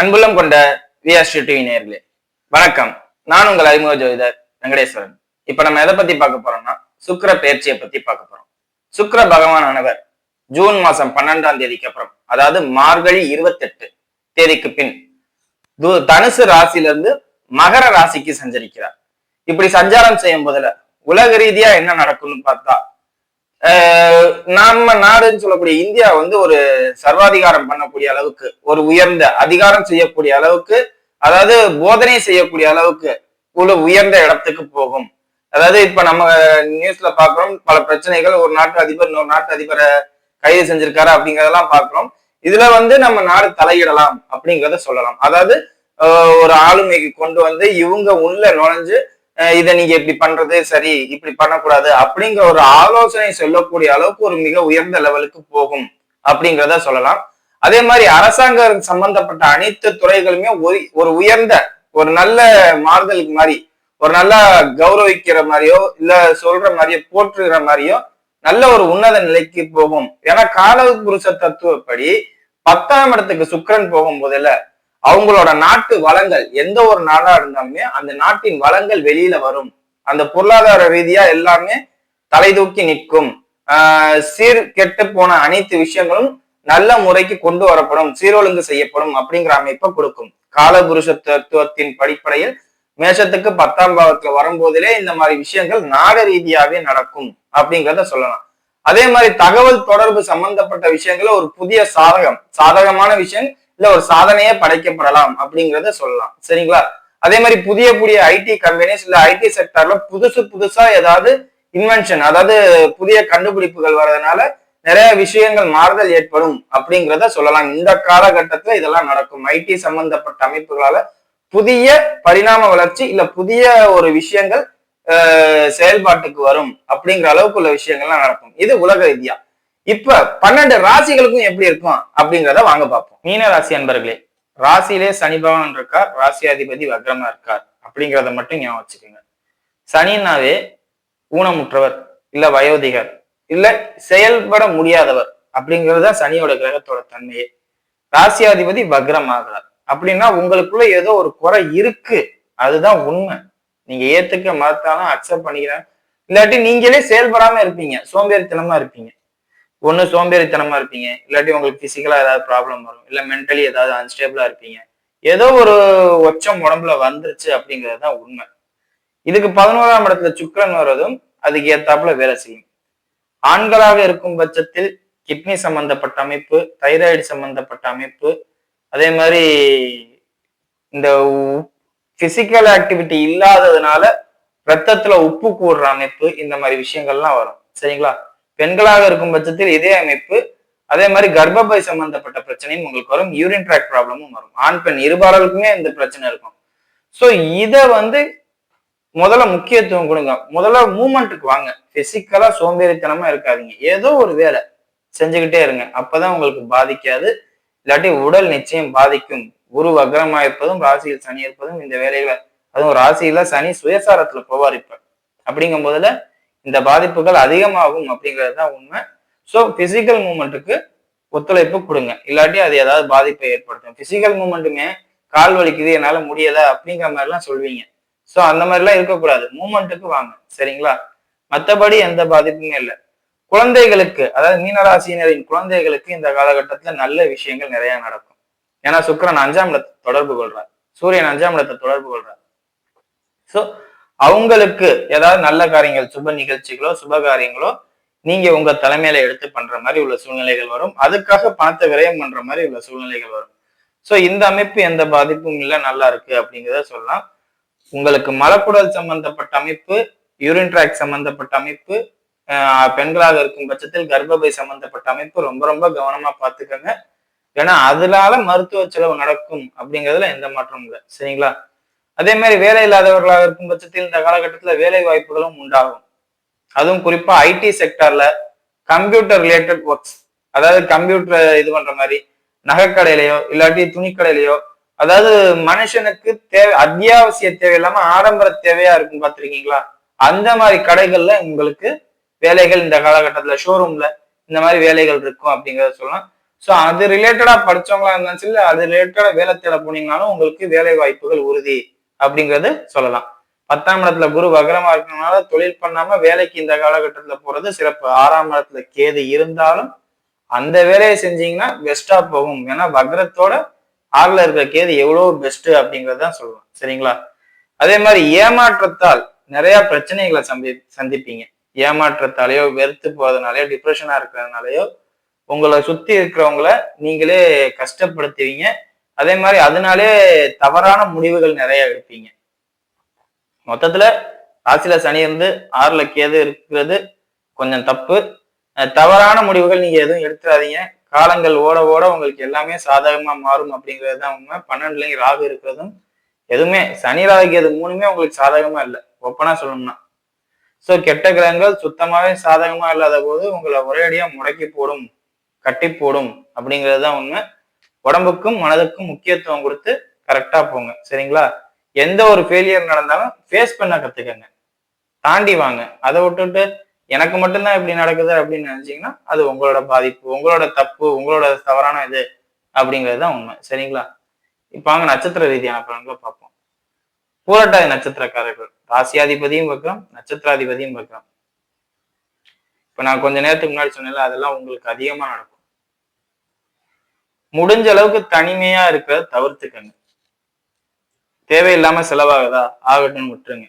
அன்புள்ளம் கொண்ட விஆர்ஸ்டி டிவி நேயர்களே வணக்கம். நான் உங்கள் அறிமுக ஜோதிடர் வெங்கடேஸ்வரன். இப்ப நம்ம எதை பத்தி பார்க்க போறோம்னா சுக்கிர பெயர்ச்சியை பத்தி பார்க்க போறோம். சுக்கிர பகவானானவர் ஜூன் மாசம் பன்னெண்டாம் தேதிக்கு அப்புறம் அதாவது மார்கழி இருபத்தெட்டு தேதிக்கு பின் து- தனுசு ராசியிலிருந்து மகர ராசிக்கு சஞ்சரிக்கிறார். இப்படி சஞ்சாரம் செய்யும் போதுல உலக ரீதியா என்ன நடக்கும்னு பார்த்தா நம்ம நாடுன்னு சொல்லக்கூடிய இந்தியா வந்து ஒரு சர்வாதிகாரம் பண்ணக்கூடிய அளவுக்கு ஒரு உயர்ந்த அதிகாரம் செய்யக்கூடிய அளவுக்கு அதாவது போதனை செய்யக்கூடிய அளவுக்கு ஒரு உயர்ந்த இடத்துக்கு போகும். அதாவது இப்ப நம்ம நியூஸ்ல பாக்குறோம் பல பிரச்சனைகள் ஒரு நாட்டு அதிபர் இன்னொரு நாட்டு அதிபரை கைது செஞ்சிருக்காரு அப்படிங்கறதெல்லாம் பாக்குறோம். இதுல வந்து நம்ம நாடு தலையிடலாம் அப்படிங்கிறத சொல்லலாம். அதாவது ஆஹ் ஒரு ஆளுமைக்கு கொண்டு வந்து இவங்க உள்ள நுழைஞ்சு இதை நீங்க இப்படி பண்றது சரி இப்படி பண்ணக்கூடாது அப்படிங்கிற ஒரு ஆலோசனை சொல்லக்கூடிய அளவுக்கு ஒரு மிக உயர்ந்த லெவலுக்கு போகும் அப்படிங்கிறத சொல்லலாம். அதே மாதிரி அரசாங்கம் சம்பந்தப்பட்ட அனைத்து துறைகளுமே ஒரு- ஒரு உயர்ந்த ஒரு நல்ல மாறுதலுக்கு மாதிரி ஒரு நல்ல கௌரவிக்கிற மாதிரியோ இல்ல சொல்ற மாதிரியோ போற்றுகிற மாதிரியோ நல்ல ஒரு உன்னத நிலைக்கு போகும். ஏன்னா கால புருஷ தத்துவப்படி பத்தாம் இடத்துக்கு சுக்கிரன் போகும் போதில் அவங்களோட நாட்டு வளங்கள் எந்த ஒரு நாடா இருந்தாலுமே அந்த நாட்டின் வளங்கள் வெளியில வரும். அந்த பொருளாதார ரீதியா எல்லாமே தலை தூக்கி நிற்கும். சீர் கெட்டு போன அனைத்து விஷயங்களும் நல்ல முறைக்கு கொண்டு வரப்படும் சீரொழுங்கு செய்யப்படும் அப்படிங்கிற அமைப்பை கொடுக்கும். காலபுருஷ தத்துவத்தின் படிப்படையில் மேஷத்துக்கு பத்தாம் பாவத்துல வரும்போதிலே இந்த மாதிரி விஷயங்கள் நாட ரீதியாவே நடக்கும் அப்படிங்கிறத சொல்லலாம். அதே மாதிரி தகவல் தொடர்பு சம்பந்தப்பட்ட விஷயங்கள ஒரு புதிய சாதகம் சாதகமான விஷயம் இல்ல ஒரு சாதனையே படைக்கப்படலாம் அப்படிங்கிறத சொல்லலாம். சரிங்களா? அதே மாதிரி புதிய புதிய ஐடி கம்பெனிஸ் இல்ல ஐடி செக்டர்ல புதுசு புதுசா ஏதாவது இன்வென்ஷன் அதாவது புதிய கண்டுபிடிப்புகள் வர்றதுனால நிறைய விஷயங்கள் மாறுதல் ஏற்படும் அப்படிங்கிறத சொல்லலாம். இந்த காலகட்டத்துல இதெல்லாம் நடக்கும். ஐடி சம்பந்தப்பட்ட அமைப்புகளால புதிய பரிணாம வளர்ச்சி இல்ல புதிய ஒரு விஷயங்கள் செயல்பாட்டுக்கு வரும் அப்படிங்கிற அளவுக்கு உள்ள விஷயங்கள்லாம் நடக்கும். இது உலக ரீதியா. இப்ப பன்னெண்டு ராசிகளுக்கும் எப்படி இருக்கும் அப்படிங்கிறத வாங்க பார்ப்போம். மீன ராசி அன்பர்களே ராசியிலே சனி பகவான் இருக்கார் ராசியாதிபதி வக்ரமா இருக்கார் அப்படிங்கிறத மட்டும் ஞாபகம் வச்சுக்கோங்க. சனின்னாவே ஊனமுற்றவர் இல்ல வயோதிகர் இல்ல செயல்பட முடியாதவர் அப்படிங்கிறது தான் சனியோட கிரகத்தோட தன்மையே. ராசியாதிபதி வக்ரமாகிறார். அப்படின்னா உங்களுக்குள்ள ஏதோ ஒரு குறை இருக்கு அதுதான் உண்மை. நீங்க ஏத்துக்க மறுத்தாலும் அக்செப்ட் பண்ணிக்கிறேன் இல்லாட்டி நீங்களே செயல்படாம இருப்பீங்க சோம்பேறித்தனமா இருப்பீங்க. ஒண்ணு சோம்பேறித்தனமா இருப்பீங்க. இல்லாட்டி உங்களுக்கு பிசிக்கலா ஏதாவது ப்ராப்ளம் வரும். இல்ல மென்டலி ஏதாவது அன்ஸ்டேபிளா இருப்பீங்க. ஏதோ ஒரு ஒச்சம் உடம்புல வந்துருச்சு அப்படிங்கிறது தான் உண்மை. இதுக்கு பதினோராம் இடத்துல சுக்கிரன் வர்றதும் அதுக்கு ஏத்தாப்புல வேலை செய்யும். ஆண்களாக இருக்கும் பட்சத்தில் கிட்னி சம்பந்தப்பட்ட அமைப்பு தைராய்டு சம்பந்தப்பட்ட அமைப்பு அதே மாதிரி இந்த பிசிக்கல் ஆக்டிவிட்டி இல்லாததுனால ரத்தத்துல உப்பு கூடுற அமைப்பு இந்த மாதிரி விஷயங்கள்லாம் வரும். சரிங்களா? பெண்களாக இருக்கும் பட்சத்தில் இதே அமைப்பு அதே மாதிரி கர்ப்பப்பை சம்பந்தப்பட்ட பிரச்சனையும் உங்களுக்கு வரும். யூரின் ட்ராக் ப்ராப்ளமும் வரும். ஆண் பெண் இருபாலருக்குமே இந்த பிரச்சனை இருக்கும். ஸோ இதை வந்து முதல்ல முக்கியத்துவம் கொடுங்க. முதல்ல மூமெண்ட்டுக்கு வாங்க. பிசிக்கலா சோம்பேறித்தனமா இருக்காதீங்க. ஏதோ ஒரு வேலை செஞ்சுக்கிட்டே இருங்க. அப்பதான் உங்களுக்கு பாதிக்காது. இல்லாட்டி உடல் நிச்சயம் பாதிக்கும். குரு வக்ரமா இருப்பதும் ராசியில் சனி இருப்பதும் இந்த வேலைகளை அதுவும் ராசியில சனி சுயசாரத்துல போவார் இப்ப. அப்படிங்கும் போதுல இந்த பாதிப்புகள் அதிகமாகும் அப்படிங்கிறது தான் உண்மை. ஸோ பிசிக்கல் மூமெண்ட்டுக்கு ஒத்துழைப்பு கொடுங்க. இல்லாட்டி அது ஏதாவது பாதிப்பை ஏற்படுத்தும். பிசிக்கல் மூமெண்ட்டுமே கால் வலிக்குது என்னால முடியல அப்படிங்கிற மாதிரிலாம் சொல்வீங்க. ஸோ அந்த மாதிரிலாம் இருக்கக்கூடாது. மூமெண்ட்டுக்கு வாங்க. சரிங்களா? மற்றபடி எந்த பாதிப்புமே இல்லை. குழந்தைகளுக்கு அதாவது மீனராசினரின் குழந்தைகளுக்கு இந்த காலகட்டத்துல நல்ல விஷயங்கள் நிறைய நடக்கும். ஏன்னா சுக்கிரன் அஞ்சாம் இடத்தை தொடர்பு கொள்றார். சூரியன் அஞ்சாம் இடத்தை தொடர்பு கொள்றார். ஸோ அவங்களுக்கு ஏதாவது நல்ல காரியங்கள் சுப நிகழ்ச்சிகளோ சுப காரியங்களோ நீங்க உங்க தலைமையில எடுத்து பண்ற மாதிரி உள்ள சூழ்நிலைகள் வரும். அதுக்காக பணத்தை விரயம் பண்ற மாதிரி உள்ள சூழ்நிலைகள் வரும். ஸோ இந்த அமைப்பு எந்த பாதிப்பும் இல்லை நல்லா இருக்கு அப்படிங்கிறத சொல்லலாம். உங்களுக்கு மலக்குடல் சம்பந்தப்பட்ட அமைப்பு யூரின் ட்ராக் சம்பந்தப்பட்ட அமைப்பு ஆஹ் பெண்களாக இருக்கும் பட்சத்தில் கர்ப்பப்பை சம்பந்தப்பட்ட அமைப்பு ரொம்ப ரொம்ப கவனமா பார்த்துக்கோங்க. ஏன்னா அதனால மருத்துவ செலவு நடக்கும் அப்படிங்கிறதுல எந்த மாற்றமும் இல்லை. சரிங்களா? அதே மாதிரி வேலை இல்லாதவர்களாக இருக்கும் பட்சத்தில் இந்த காலகட்டத்தில் வேலை வாய்ப்புகளும் உண்டாகும். அதுவும் குறிப்பா ஐடி செக்டர்ல கம்ப்யூட்டர் ரிலேட்டட் ஒர்க்ஸ் அதாவது கம்ப்யூட்டர் இது பண்ற மாதிரி நகைக்கடையிலையோ இல்லாட்டி துணிக்கடையிலையோ அதாவது மனுஷனுக்கு தேவை அத்தியாவசிய தேவை இல்லாம ஆடம்பர தேவையா இருக்கும் பார்த்துருக்கீங்களா? அந்த மாதிரி கடைகள்ல உங்களுக்கு வேலைகள் இந்த காலகட்டத்துல ஷோரூம்ல இந்த மாதிரி வேலைகள் இருக்கும் அப்படிங்கிறத சொல்லலாம். ஸோ அது ரிலேட்டடா படிச்சவங்களா இருந்தாலும் சரி அது ரிலேட்டடா வேலை தேட போனீங்கனாலும் உங்களுக்கு வேலை வாய்ப்புகள் உறுதி. அப்படிங்கிறது சொல்லலாம். பத்தாம் இடத்துல குரு வக்ரமா இருக்கிறதுனால தொழில் பண்ணாம வேலைக்கு இந்த காலகட்டத்துல போறது சிறப்பு. ஆறாம் இடத்துல கேது இருந்தாலும் அந்த வேலையை செஞ்சீங்கன்னா பெஸ்டா போகும். ஏன்னா வக்ரத்தோட ஆறுல இருக்கிற கேது எவ்வளவு பெஸ்ட் அப்படிங்கறதான் சொல்லலாம் சரிங்களா? அதே மாதிரி ஏமாற்றத்தால் நிறைய பிரச்சனைகளை சந்தி சந்திப்பீங்க. ஏமாற்றத்தாலேயோ வெறுத்து போறதுனாலயோ டிப்ரெஷனா இருக்கிறதுனாலயோ உங்களை சுத்தி இருக்கிறவங்கள நீங்களே கஷ்டப்படுத்துவீங்க. அதே மாதிரி அதனாலே தவறான முடிவுகள் நிறைய எடுப்பீங்க. மொத்தத்துல ராசியில சனி இருந்து ஆறுல கேது இருக்கிறது கொஞ்சம் தப்பு. தவறான முடிவுகள் நீங்க எதுவும் எடுத்துறாதீங்க. காலங்கள் ஓட ஓட உங்களுக்கு எல்லாமே சாதகமா மாறும் அப்படிங்கிறது தான் உண்மை. பன்னெண்டுலையும் ராகு இருக்கிறதும் எதுவுமே சனி ராகு கேது மூணுமே உங்களுக்கு சாதகமா இல்லை. ஒப்பனா சொல்லணும்னா. ஸோ கெட்ட கிரகங்கள் சுத்தமாவே சாதகமா இல்லாத போது உங்களை ஒரேடியா முடக்கி போடும் கட்டி போடும் அப்படிங்கிறது தான் உண்மை. உடம்புக்கும் மனதுக்கும் முக்கியத்துவம் கொடுத்து கரெக்டா போங்க. சரிங்களா? எந்த ஒரு ஃபெயிலியர் நடந்தாலும் ஃபேஸ் பண்ண கத்துக்கங்க. தாண்டி வாங்க. அதை விட்டுட்டு எனக்கு மட்டும்தான் இப்படி நடக்குது அப்படின்னு நினைச்சீங்கன்னா அது உங்களோட பாதிப்பு உங்களோட தப்பு உங்களோட தவறான இது அப்படிங்கிறது தான் உண்மை. சரிங்களா? இப்போ வாங்க நட்சத்திர ரீதியான பலன்களை பார்ப்போம். பூரட்டாதி நட்சத்திரக்காரர்கள். ராசியாதிபதியும் வைக்கிறோம் நட்சத்திராதிபதியும் வைக்கிறோம் இப்ப நான் கொஞ்ச நேரத்துக்கு முன்னாடி சொன்னேன்ல அதெல்லாம் உங்களுக்கு அதிகமா நடக்கும். முடிஞ்ச அளவுக்கு தனிமையா இருக்கிறத தவிர்த்துக்கங்க. தேவையில்லாம செலவாகுதா? ஆகட்டும் விட்டுருங்க.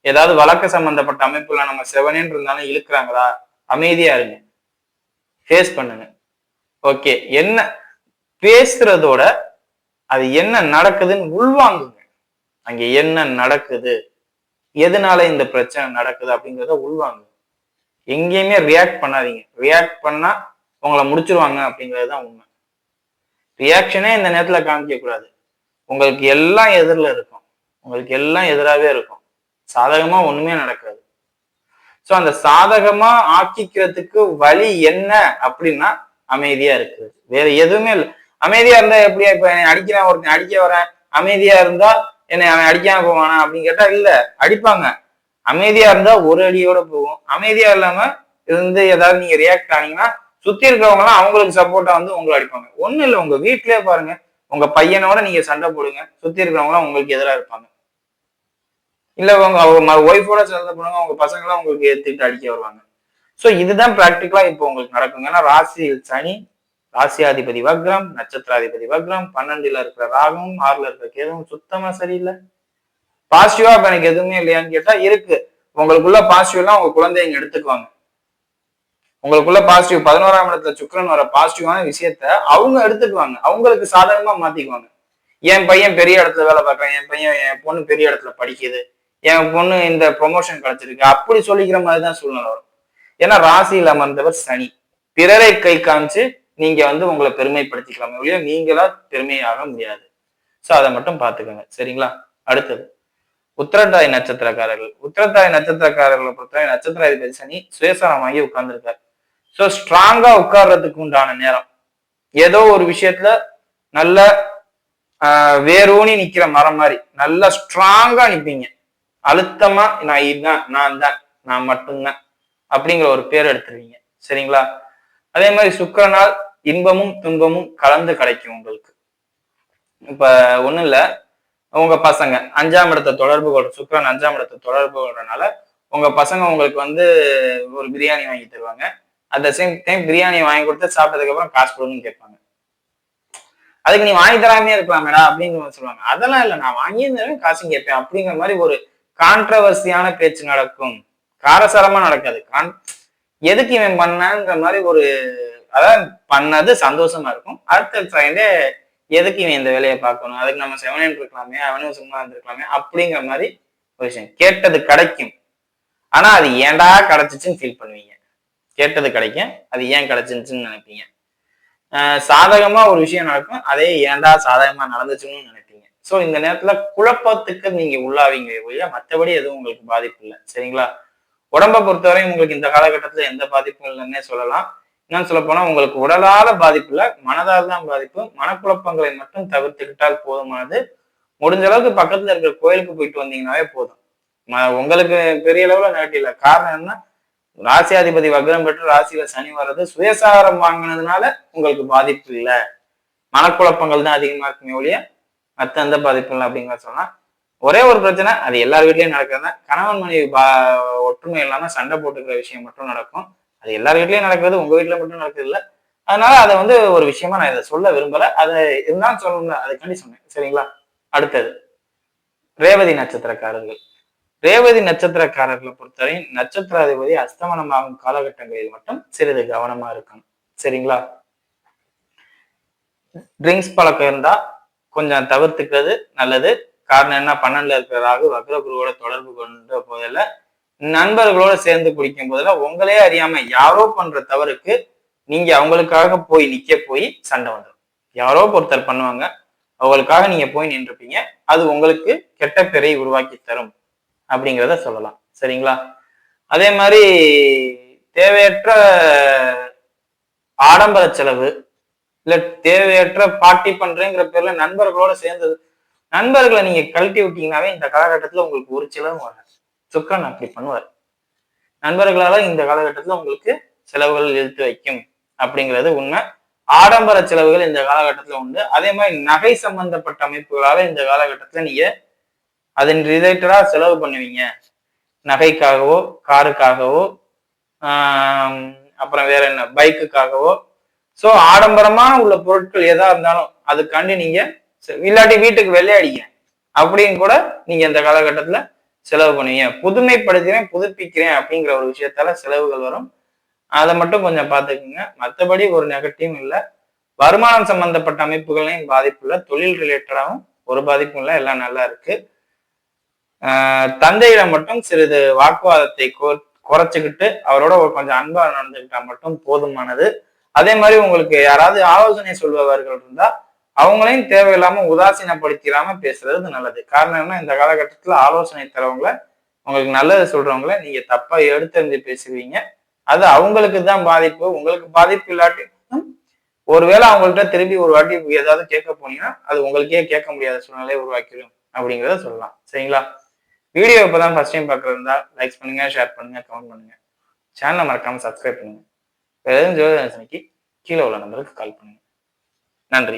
ஏதாவது வழக்கு சம்பந்தப்பட்ட அமைப்புல நம்ம செவனேன்னு இருந்தாலும் இழுக்கிறாங்களா? அமைதியா இருங்க. ஃபேஸ் பண்ணுங்க. ஓகே என்ன? பேசுறதோட அது என்ன நடக்குதுன்னு உள்வாங்குங்க. அங்க என்ன நடக்குது? எதனால இந்த பிரச்சனை நடக்குது அப்படிங்கிறத உள்வாங்க எங்கேயுமே ரியாக்ட் பண்ணாதீங்க. ரியாக்ட் பண்ணா உங்களை முடிச்சிருவாங்க அப்படிங்கிறது தான் உண்மை. ரியாக்ஷனே இந்த நேரத்துல காமிக்கக்கூடாது. உங்களுக்கு எல்லாம் எதிரில் இருக்கும். உங்களுக்கு எல்லாம் எதிராகவே இருக்கும். சாதகமா ஒண்ணுமே நடக்காது. சோ அந்த சாதகமா ஆக்கிக்கிறதுக்கு வழி என்ன அப்படின்னா அமைதியா இருக்குது வேற எதுவுமே இல்லை. அமைதியா இருந்தா எப்படியா இப்ப என்னை அடிக்கிறேன் ஒருத்தன் அடிக்க வரேன்? அமைதியா இருந்தா என்னை அவன் அடிக்காம போவானா அப்படின்னு கேட்டா இல்ல. அடிப்பாங்க. அமைதியா இருந்தா ஒரு அடியோட போகும் அமைதியா இல்லாம இருந்து ஏதாவது நீங்க ரியாக்ட் ஆனீங்கன்னா சுத்தி இருக்கிறவங்க எல்லாம் அவங்களுக்கு சப்போர்ட்டா வந்து உங்களை அடிப்பாங்க. ஒண்ணு இல்லை உங்க வீட்லயே பாருங்க. உங்க பையனோட நீங்க சண்டை போடுங்க. சுத்தி இருக்கிறவங்க எல்லாம் உங்களுக்கு எதிராக இருப்பாங்க. இல்ல உங்க அவங்க ஒய்ஃபோட சண்டை போடுங்க. உங்க பசங்க எல்லாம் உங்களுக்கு ஏத்துக்கிட்டு அடிக்க வருவாங்க. சோ இதுதான் பிராக்டிக்கலா இப்போ உங்களுக்கு நடக்குங்க. ஏன்னா ராசியில் சனி ராசியாதிபதி வக்ரம் நட்சத்திராதிபதி வக்ரம் பன்னெண்டுல இருக்கிற ராகும் ஆறுல இருக்கிற கேதுவும் சுத்தமா சரியில்லை. பாசிட்டிவா இப்ப எனக்கு எதுவுமே இல்லையான்னு கேட்டா இருக்கு. உங்களுக்குள்ள பாசிட்டிவ்லாம் உங்க குழந்தைங்க எடுத்துக்குவாங்க. உங்களுக்குள்ள பாசிட்டிவ் பதினோராம் இடத்துல சுக்கிரன் வர பாசிட்டிவான விஷயத்த அவங்க எடுத்துக்குவாங்க. அவங்களுக்கு சாதகமா மாத்திக்குவாங்க. என் பையன் பெரிய இடத்துல வேலை பார்க்கறான். என் பையன் என் பொண்ணு பெரிய இடத்துல படிக்குது. என் பொண்ணு இந்த ப்ரொமோஷன் கிடைச்சிருக்கு. அப்படி சொல்லிக்கிற மாதிரி தான் சூழ்நிலை வரும். ஏன்னா ராசியில் அமர்ந்தவர் சனி. பிறரை கை காமிச்சு நீங்க வந்து உங்களை பெருமைப்படுத்திக்கலாமே. ஒழிய நீங்களா பெருமையாக முடியாது. சோ அதை மட்டும் பார்த்துக்கோங்க. சரிங்களா? அடுத்தது. உத்திரட்டாதி நட்சத்திரக்காரர்கள். உத்திரட்டாதி நட்சத்திரக்காரர்களை பொறுத்தவரை நட்சத்திராதிபதி சனி சுயசனமாகி உட்கார்ந்துருக்காரு. ஸோ ஸ்ட்ராங்கா உட்கார்றதுக்கு உண்டான நேரம். ஏதோ ஒரு விஷயத்துல நல்ல ஆஹ், வேரூனி நிக்கிற மரம் மாதிரி நல்லா ஸ்ட்ராங்கா நிப்பீங்க. அழுத்தமா நான் இதுதான் நான் தான் நான் மட்டும்தான் அப்படிங்கிற ஒரு பேர் எடுத்துருவீங்க. சரிங்களா? அதே மாதிரி சுக்கிரனால் இன்பமும் துன்பமும் கலந்து கிடைக்கும் உங்களுக்கு. இப்ப ஒண்ணும் இல்ல. உங்க பசங்க அஞ்சாம் இடத்தை தொடர்பு கொள்ற சுக்கரன் அஞ்சாம் இடத்தை தொடர்பு கொள்றதுனால உங்க பசங்க உங்களுக்கு வந்து ஒரு பிரியாணி வாங்கி தருவாங்க. At the same time biryani வாங்கி கொடுத்து சாப்பிட்டதுக்கு அப்புறம் காசு கொடுங்கன்னு கேட்பாங்க. அதுக்கு நீ வாங்கி தராமே இருக்கலாமேடா அப்படின்னு சொல்லுவாங்க. அதெல்லாம் இல்லை நான் வாங்கியிருந்தாலும் காசும் கேட்பேன் அப்படிங்கிற மாதிரி ஒரு கான்ட்ரவர்சியான பேச்சு நடக்கும். காரசாரமா நடக்காது. கான் எதுக்கு இவன் பண்ணாங்கிற மாதிரி ஒரு அதான் பண்ணது சந்தோஷமா இருக்கும். அடுத்த செகண்டே எதுக்கு இவன் இந்த வேலையை பார்க்கணும்? அதுக்கு நம்ம செவனேன் இருக்கலாமே அவனும் சும்மா இருந்திருக்கலாமே அப்படிங்கிற மாதிரி ஒரு விஷயம். கேட்டது கிடைக்கும். ஆனா அது ஏன்டா கிடைச்சிச்சுன்னு ஃபீல் பண்ணுவீங்க. கேட்டது கிடைக்கும். அது ஏன் கிடைச்சிருச்சுன்னு நினைப்பீங்க. ஆஹ் சாதகமா ஒரு விஷயம் நடக்கும். அதே ஏன்டா சாதகமா நடந்துச்சுன்னு நினைப்பீங்க. சோ இந்த நேரத்துல குழப்பத்துக்கு நீங்க உள்ளாவீங்க. ஒழிய மற்றபடி எதுவும் உங்களுக்கு பாதிப்பு இல்லை. சரிங்களா? உடம்பை பொறுத்தவரையும் உங்களுக்கு இந்த காலகட்டத்துல எந்த பாதிப்பும் இல்லைன்னே சொல்லலாம். இன்னும் சொல்ல போனா உங்களுக்கு உடலால பாதிப்பு இல்ல மனதால் தான் பாதிப்பு. மனக்குழப்பங்களை மட்டும் தவிர்த்துக்கிட்டால் போதுமானது. முடிஞ்ச அளவுக்கு பக்கத்துல இருக்கிற கோயிலுக்கு போயிட்டு வந்தீங்கன்னாவே போதும். உங்களுக்கு பெரிய அளவுல நெகட்டிவ் இல்லை. காரணம் என்ன? ராசியாதிபதி வக்ரம் பெற்று ராசியில சனி வர்றது சுயசாரம் வாங்கினதுனால உங்களுக்கு பாதிப்பு இல்லை. மனக்குழப்பங்கள் தான் அதிகமா இருக்குமே ஒழிய மற்ற எந்த பாதிப்பு இல்லை அப்படிங்கிற சொன்னா ஒரே ஒரு பிரச்சனை அது எல்லார் வீட்லயும் நடக்கிறது? தான் கணவன் மனைவி பா ஒற்றுமை இல்லாம சண்டை போட்டுக்கிற விஷயம் மட்டும் நடக்கும். அது எல்லார் வீட்லயும் நடக்கிறது உங்க வீட்டுல மட்டும் நடக்கிறது இல்லை. அதனால அதை வந்து ஒரு விஷயமா நான் இதை சொல்ல விரும்பல. அதை இருந்தாலும் சொல்லணும்ல அதுக்காண்டி சொன்னேன். சரிங்களா? அடுத்தது ரேவதி நட்சத்திரக்காரர்கள். ரேவதி நட்சத்திரக்காரர்களை பொறுத்தவரை நட்சத்திராதிபதி அஸ்தமனமாகும் காலகட்டங்களில் மட்டும் சிறிது கவனமா இருக்கணும். சரிங்களா? ட்ரிங்க்ஸ் பழக்கம் இருந்தா கொஞ்சம் தவிர்த்துக்கிறது நல்லது. காரணம் என்ன? பன்னெண்டுல இருக்கிற ராகு வக்ரகுருவோட தொடர்பு கொண்ட போதில் நண்பர்களோட சேர்ந்து குடிக்கும் போதில் உங்களே அறியாம யாரோ பண்ற தவறுக்கு நீங்க அவங்களுக்காக போய் நிக்க போய் சண்டை வந்துடும் யாரோ ஒருத்தர் பண்ணுவாங்க. அவங்களுக்காக நீங்க போய் நின்றுப்பீங்க. அது உங்களுக்கு கெட்ட பெறை உருவாக்கி தரும். அப்படிங்கிறத சொல்லலாம். சரிங்களா? அதே மாதிரி தேவையற்ற ஆடம்பர செலவு இல்லை தேவையற்ற பார்ட்டி பண்றேங்கிற பேர்ல நண்பர்களோட சேர்ந்தது. நண்பர்களை நீங்க கழட்டி விட்டீங்கன்னாவே இந்த காலகட்டத்துல உங்களுக்கு ஒரு செலவும் வராது. சுக்கரன் அப்படி பண்ணுவார். நண்பர்களால இந்த காலகட்டத்துல உங்களுக்கு செலவுகள் இழுத்து வைக்கும் அப்படிங்கிறது உண்மை. ஆடம்பர செலவுகள் இந்த காலகட்டத்துல உண்டு. அதே மாதிரி நகை சம்பந்தப்பட்ட அமைப்புகளால இந்த காலகட்டத்துல நீங்க அதன் ரிலேட்டடா செலவு பண்ணுவீங்க. நகைக்காகவோ காருக்காகவோ அப்புறம் வேற என்ன பைக்குக்காகவோ ஸோ ஆடம்பரமான உள்ள பொருட்கள் எதா இருந்தாலும் அதுக்காண்டி நீங்க இல்லாட்டி வீட்டுக்கு வெள்ளையடிங்க. அப்படின்னு கூட நீங்க இந்த காலகட்டத்துல செலவு பண்ணுவீங்க. புதுமைப்படுத்துறேன் புதுப்பிக்கிறேன் அப்படிங்கிற ஒரு விஷயத்தால செலவுகள் வரும். அதை மட்டும் கொஞ்சம் பார்த்துக்குங்க. மற்றபடி ஒரு நெகட்டிவ் இல்லை. வருமானம் சம்பந்தப்பட்ட அமைப்புகளையும் பாதிப்பு இல்லை தொழில் ரிலேட்டடாகவும் ஒரு பாதிப்பும் இல்லை. எல்லாம் நல்லா இருக்கு. தந்தையிடம் மட்டும் சிறிது வாக்குவாதத்தை குறைச்சிக்கிட்டு அவரோட ஒரு கொஞ்சம் அன்பா நடந்துக்கிட்டா மட்டும் போதுமானது. அதே மாதிரி உங்களுக்கு யாராவது ஆலோசனை சொல்பவர்கள் இருந்தா அவங்களையும் தேவையில்லாம உதாசீனப்படுத்திடாம பேசுறது நல்லது. காரணம் என்ன? இந்த காலகட்டத்துல ஆலோசனை தரவங்கள உங்களுக்கு நல்லது சொல்றவங்கள நீங்க தப்பா எடுத்தறிஞ்சு பேசுவீங்க. அது அவங்களுக்கு தான் பாதிப்பு. உங்களுக்கு பாதிப்பு இல்லாட்டி ஒருவேளை அவங்கள்ட்ட திரும்பி ஒரு வாட்டி ஏதாவது கேட்க போனீங்கன்னா அது உங்களுக்கே கேட்க முடியாத சூழ்நிலையை உருவாக்கிடும் அப்படிங்கிறத சொல்லலாம். சரிங்களா? வீடியோ இப்போ தான் ஃபர்ஸ்ட் டைம் பார்க்குறதா லைக்ஸ் பண்ணுங்க ஷேர் பண்ணுங்க கமெண்ட் பண்ணுங்க. சேனலை மறக்காமல் சப்ஸ்கிரைப் பண்ணுங்க. வேறு எதுவும் ஜோதிட கீழே உள்ள நம்பருக்கு கால் பண்ணுங்க. நன்றி.